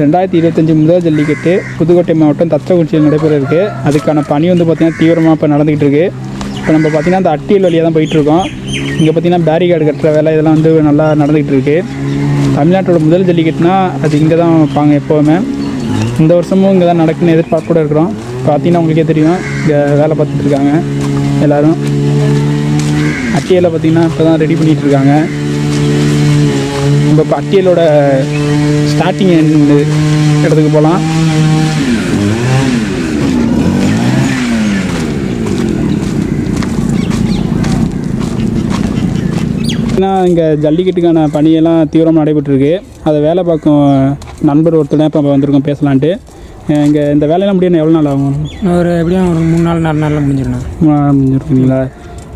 ரெண்டாயிரத்தி இருபத்தஞ்சி முதல் ஜல்லிக்கட்டு புதுக்கோட்டை மாவட்டம் தச்சக்குறிச்சியில் நடைபெற இருக்கு அதுக்கான பணி வந்து பார்த்திங்கன்னா தீவிரமாக இப்போ நடந்துக்கிட்டு இருக்கு. இப்போ நம்ம பார்த்திங்கன்னா அந்த அட்டியல் வழியாக தான் போயிட்டுருக்கோம் இங்கே பார்த்திங்கன்னா பேரிகார்டு கட்டுற வேலை இதெல்லாம் வந்து நல்லா நடந்துக்கிட்டு இருக்கு. தமிழ்நாட்டோட முதல் ஜல்லிக்கட்டுனா அது இங்கே தான் வைப்பாங்க எப்போவுமே. இந்த வருஷமும் இங்கே தான் நடக்குன்னு எதிர்பார்ப்பு கூட இருக்கிறோம். பார்த்தீங்கன்னா உங்களுக்கே தெரியும் இங்கே வேலை பார்த்துட்டு இருக்காங்க எல்லோரும். அட்டியலை பார்த்திங்கன்னா இப்போ தான் ரெடி பண்ணிகிட்டு இருக்காங்க. நம்ம இப்போ அட்டியலோட ஸ்டார்டிங் இடத்துக்கு போகலாம் ஏன்னா இங்கே ஜல்லிக்கட்டுக்கான பணியெல்லாம் தீவிரமாக நடைபெற்றிருக்கு. அதை வேலை பார்க்கும் நண்பர் ஒருத்தர் தான் இப்போ வந்திருக்கோம் பேசலான்ட்டு. இங்கே இந்த வேலையெல்லாம் முடியணும் எவ்வளோ நாள் ஆகும்? ஒரு எப்படியும் ஒரு மூணு நாள் நாலு நாளில் முடிஞ்சிடணும். முடிஞ்சிருக்கீங்களா?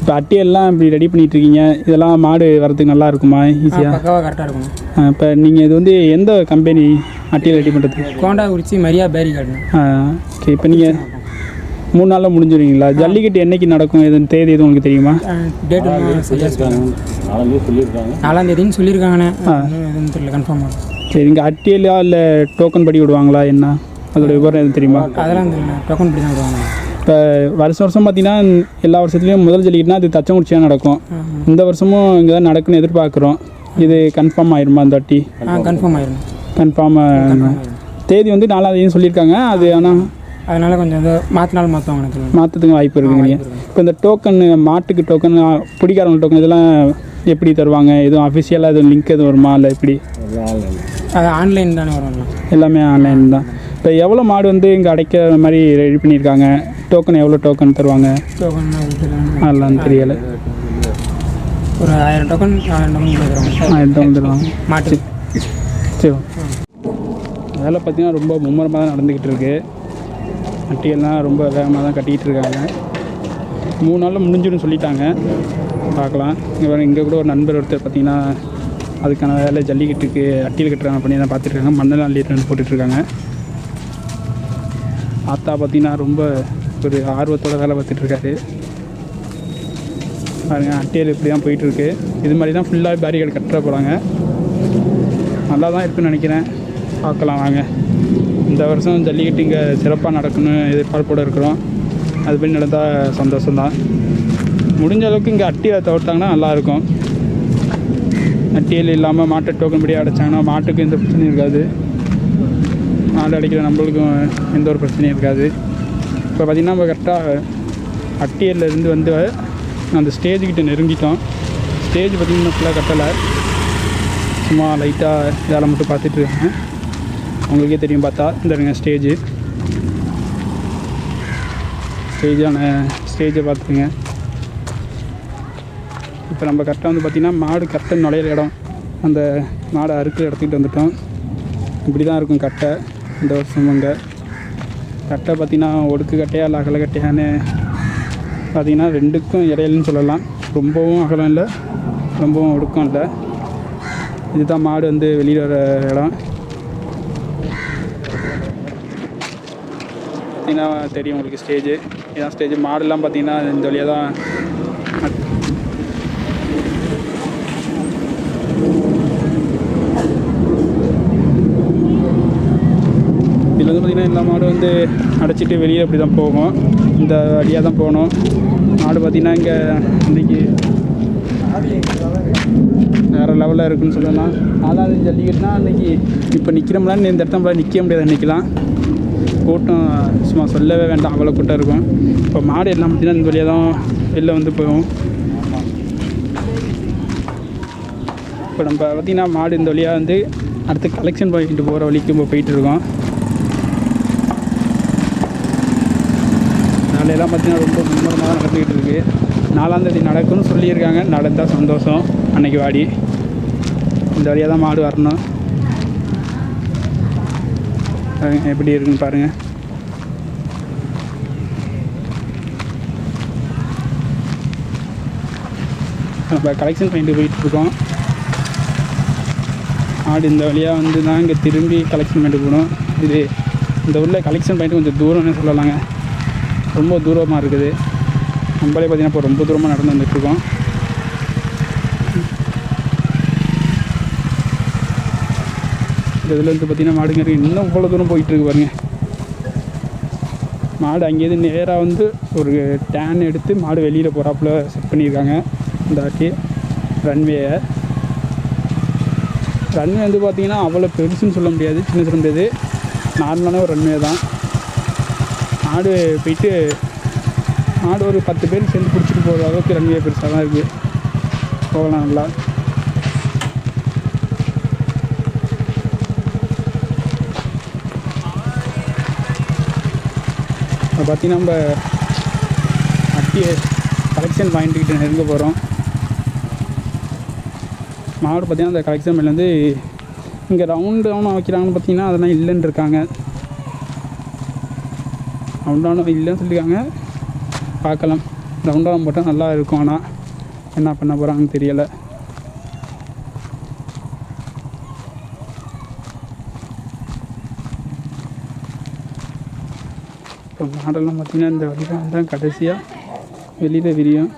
இப்போ அட்டியெல்லாம் இப்படி ரெடி பண்ணிட்டு இருக்கீங்க இதெல்லாம் மாடு வரதுக்கு நல்லா இருக்குமா ஈஸியாக கரெக்டாக இருக்கும் இப்போ நீங்கள் இது வந்து எந்த கம்பெனி அட்டியல் ரெடி பண்ணுறதுக்கு கோண்டா குறிச்சி மரியா பேரி கார்டு ஓகே இப்போ நீங்கள் மூணு நாளில் முடிஞ்சிருவீங்களா? ஜல்லிக்கட்டு என்னைக்கு நடக்கும்? எதுவும் தேதி எதுவும் உங்களுக்கு தெரியுமா? டேட் நாலாம் தேதின்னு சொல்லியிருக்காங்கண்ணே. தெரியல கன்ஃபார்மாக சரி இங்கே அட்டியலா இல்லை டோக்கன் படி விடுவாங்களா என்ன? அதோட விவரம் எதுவும் தெரியுமா? அதெல்லாம் தெரியல டோக்கன் படி தான் விடுவாங்க. இப்போ வருஷம் வருஷம் பார்த்தீங்கன்னா எல்லா வருஷத்துலேயும் முதல் ஜல்லிக்கட்டுனா அது தச்சங்குறிச்சியாக நடக்கும். இந்த வருஷமும் இங்கே தான் நடக்குன்னு எதிர்பார்க்குறோம். இது கன்ஃபார்ம் ஆயிருமா இந்த வாட்டி? கன்ஃபார்ம் ஆயிடும் கன்ஃபார்ம் தேதி வந்து நாலாம் தேதி சொல்லியிருக்காங்க. அது ஆனால் அதனால கொஞ்சம் ஏதோ மாற்றினாலும் மாற்றுவாங்க மாற்றத்துக்கு வாய்ப்பு இருக்குங்க இப்போ இந்த டோக்கன் மாட்டுக்கு டோக்கன் பிடிக்காரங்க டோக்கன் இதெல்லாம் எப்படி தருவாங்க? எதுவும் அஃபிஷியலாக எதுவும் லிங்க் எதுவும் வருமா? இல்லை எப்படி? அது ஆன்லைன் தானே வரும் எல்லாமே. ஆன்லைன் தான். இப்போ எவ்வளோ மாடு வந்து இங்கே அடைக்கிற மாதிரி ரெடி பண்ணியிருக்காங்க? டோக்கன் எவ்வளோ டோக்கன் தருவாங்க? டோக்கன் அதெல்லாம் தெரியலை. ஒரு ஆயிரம் டோக்கன் ஆயிரம் டோக்கன் தருவாங்க. மாட்டு. சரி. வேலை பார்த்தீங்கன்னா ரொம்ப மும்முரமாக தான் நடந்துக்கிட்டு இருக்கு. அட்டியெல்லாம் ரொம்ப வேகமாக தான் கட்டிக்கிட்டு இருக்காங்க. மூணு நாளில் முடிஞ்சிடும் சொல்லிட்டாங்க. பார்க்கலாம். இங்கே இங்கே கூட ஒரு நண்பர் ஒருத்தர் பார்த்தீங்கன்னா அதுக்கான வேலை ஜல்லிக்கட்டுக்கு அட்டியல் கட்டுறாங்க பண்ணி தான் பார்த்துட்ருக்காங்க மண்ணெல்லாம் அள்ளிட்டு போட்டுட்ருக்காங்க ஆத்தா பார்த்தீங்கன்னா ரொம்ப ஒரு ஆர்வத்தோட வேலை பார்த்துட்ருக்காரு பாருங்க அட்டியல் இப்படி தான் போயிட்டுருக்கு. இது மாதிரி தான் ஃபுல்லாக பேரிகேட் கட்டுற போகிறாங்க நல்லா தான் இருக்குன்னு நினைக்கிறேன். பார்க்கலாம் வாங்க. இந்த வருஷம் ஜல்லிக்கட்டு இங்கே சிறப்பாக நடக்கணும்னு எதிர்பார்ப்போடு இருக்கிறோம். அது அதுபடி நடந்தால் சந்தோஷம்தான். முடிஞ்ச அளவுக்கு இங்கே அட்டியை தவிர்த்தாங்கன்னா நல்லாயிருக்கும். அட்டியல் இல்லாமல் மாட்டை டோக்கன் படி அடைச்சாங்கன்னா மாட்டுக்கு எந்த பிரச்சனையும் இருக்காது. நாலு அடிக்கிற நம்மளுக்கும் எந்த ஒரு பிரச்சனையும் இருக்காது. இப்போ பார்த்திங்கன்னா நம்ம கரெக்டாக அட்டியர்லேருந்து வந்து அந்த ஸ்டேஜுக்கிட்ட நெருங்கிட்டோம். ஸ்டேஜ் பார்த்திங்கன்னா ஃபுல்லாக கட்டலை. சும்மா லைட்டாக வேலை மட்டும் பார்த்துட்டு இருக்கேன். உங்களுக்கே தெரியும் பார்த்தா இந்த ஸ்டேஜு ஸ்டேஜான ஸ்டேஜை பார்த்துருங்க இப்போ நம்ம கரெக்டாக வந்து பார்த்திங்கன்னா மாடு கரெக்டாக நுழையிற இடம். அந்த மாடை அறுக்கிற இடத்துக்கிட்ட வந்துட்டோம். இப்படி தான் இருக்கும் கட்டை. இந்த வருஷம் அங்கே கட்டை பார்த்திங்கன்னா ஒடுக்கு கட்டையா இல்லை அகல கட்டையான்னு பார்த்திங்கன்னா ரெண்டுக்கும் இடையிலன்னு சொல்லலாம். ரொம்பவும் அகலம் இல்லை ரொம்பவும் ஒடுக்கம் இல்லை. இதுதான் மாடு வந்து வெளியில் வர இடம். பார்த்திங்கன்னா தெரியும் உங்களுக்கு ஸ்டேஜு. இதான் ஸ்டேஜ். மாடுலாம் பார்த்திங்கன்னா இந்த வழியாக தான் இதில் பார்த்திங்கன்னா எல்லா மாடும் வந்து அடைச்சிட்டு வெளியே அப்படி தான் போகும். இந்த வழியாக தான் போகணும். மாடு பார்த்திங்கன்னா இங்கே இன்னைக்கு வேறு லெவலில் இருக்குன்னு சொல்லலாம். நாலாவது ஜல்லிக்கட்டுனா அன்றைக்கி இப்போ நிற்கிறோம்லான்னு இந்த இடத்த நம்மளால் நிற்க முடியாது நிற்கலாம் கூட்டம் சும்மா சொல்லவே வேண்டாம் அவ்வளோ கூட்டம் இருக்கும். இப்போ மாடு எல்லாம் பார்த்தீங்கன்னா இந்த வழியாக தான் வெளில வந்து போகும். இப்போ நம்ம பார்த்திங்கன்னா மாடு இந்த வழியாக வந்து அடுத்து கலெக்ஷன் பாயிண்ட் போகிற வழிக்கு நம்ம போயிட்டுருக்கோம் இருக்கோம் வேலையெல்லாம் பார்த்தீங்கன்னா ரொம்ப மும்முரமாக தான் நடந்துக்கிட்டு இருக்குது நாலாந்தேதி நடக்கும்னு சொல்லியிருக்காங்க. நடந்தால் சந்தோஷம். அன்னைக்கு வாடி. இந்த வழியாக தான் மாடு வரணும். எப்படி இருக்குன்னு பாருங்கள் நம்ம கலெக்ஷன் பண்ணிட்டு போயிட்டுருக்கோம் ஆடு இந்த வழியாக வந்து தான் இங்கே திரும்பி கலெக்ஷன் பண்ணிட்டு போகணும். இது இந்த ஊரில் கலெக்ஷன் பண்ணிட்டு கொஞ்சம் தூரம்னு சொல்லலாங்க. ரொம்ப தூரமாக இருக்குது. நம்மளே பார்த்தீங்கன்னா இப்போ ரொம்ப தூரமாக நடந்து வந்துட்டுருக்கோம். இந்த இதில் வந்து பார்த்தீங்கன்னா மாடுங்க இன்னும் இவ்வளோ தூரம் போயிட்டு இருக்கு பாருங்க. மாடு அங்கேயிருந்து நேராக வந்து ஒரு டேன் எடுத்து மாடு வெளியில் போகிறாப்புல செட் பண்ணியிருக்காங்க. இந்த ஆட்டி ரன்வேயை ரன்வே வந்து பார்த்திங்கன்னா அவ்வளோ பெருசுன்னு சொல்ல முடியாது சின்ன சொல்ல முடியாது நார்மலான ஒரு ரன்வே தான். மாடு போயிட்டு மாடு ஒரு பத்து பேர் சேர்ந்து பிடிச்சிட்டு போகிற அளவுக்கு ரன்வே பெருசாக தான் இருக்குது போகலாம் நல்லா. இப்போ பார்த்தீங்கன்னா நம்ம அட்டிய கலெக்ஷன் பாயிண்ட்டுக்கிட்ட நெருங்க போகிறோம் மாவட்டம் பார்த்தீங்கன்னா அந்த கலெக்ஷன் பாயிண்ட்லேருந்து இங்கே ரவுண்டு ரவுண்டாக வைக்கிறாங்கன்னு பார்த்தீங்கன்னா அதெல்லாம் இல்லைன்னு இருக்காங்க. ரவுண்டானம் இல்லைன்னு சொல்லியிருக்காங்க. பார்க்கலாம். ரவுண்டானம் போட்டால் நல்லா இருக்கும். ஆனால் என்ன பண்ண போகிறாங்கன்னு தெரியலை. இப்போ மாடெல்லாம் பார்த்திங்கன்னா இந்த வழி தான் கடைசியாக வெளியில் விரியும்.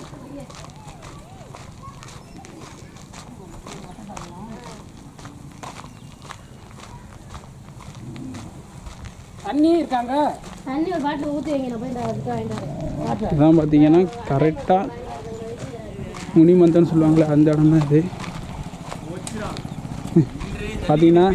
இதான் பார்த்தீங்கன்னா கரெக்டாக முனிமந்தன்னு சொல்லுவாங்களே அந்த இடம் தான் இது. பார்த்தீங்கன்னா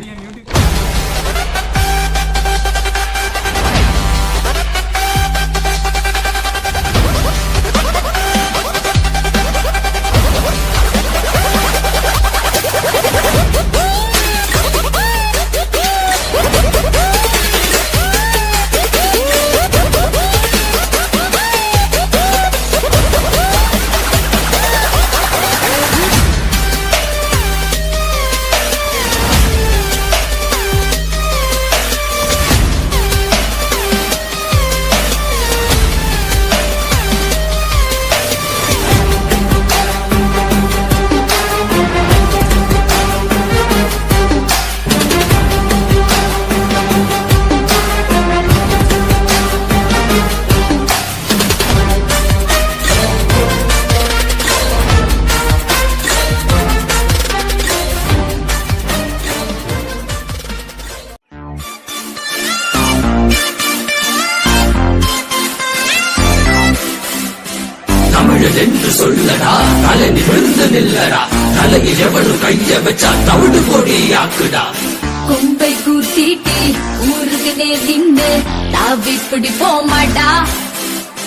தமிழன் என்று சொல்லடா தலை நிமிர்ந்து நில்லடா தலையில் எவனும் கைய வச்சா தவிடு பொடியாக்குடா கொம்பை கூட்டிட்டு ஊருக்கு நேர் நின்று தாவி பிடிப்போமாடா